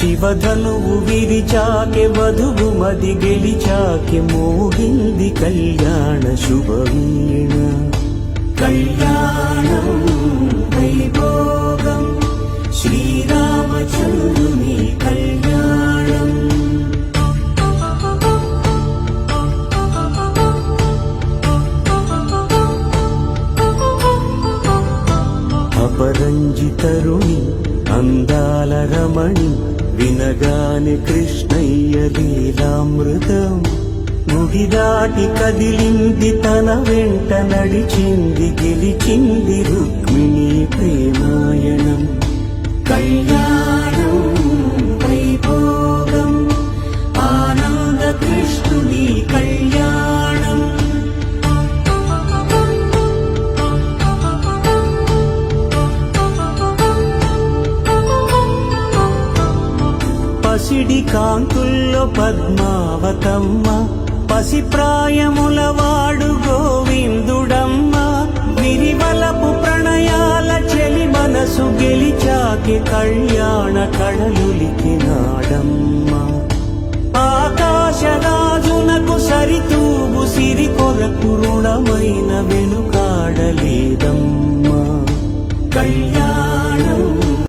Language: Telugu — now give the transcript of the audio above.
శివధనువు విరిచాకె వధువు మది గెలిచాకె మోగింది కళ్యాణ శుభవీణ. కళ్యాణం రంజితరుణి అందాల రమణి వినగానే కృష్ణయ్య లీలామృతం. ముగిదాటి కదిలింది తన వెంట నడిచింది గెలిచింది రుక్ పసిడి కాంతుల్లో పద్మావతమ్మ పసిప్రాయముల వాడు గోవిందుడమ్మ. విరివలపు ప్రణయాల చెలి మనసు గెలిచాకి కళ్యాణ కళలులికినాడమ్మ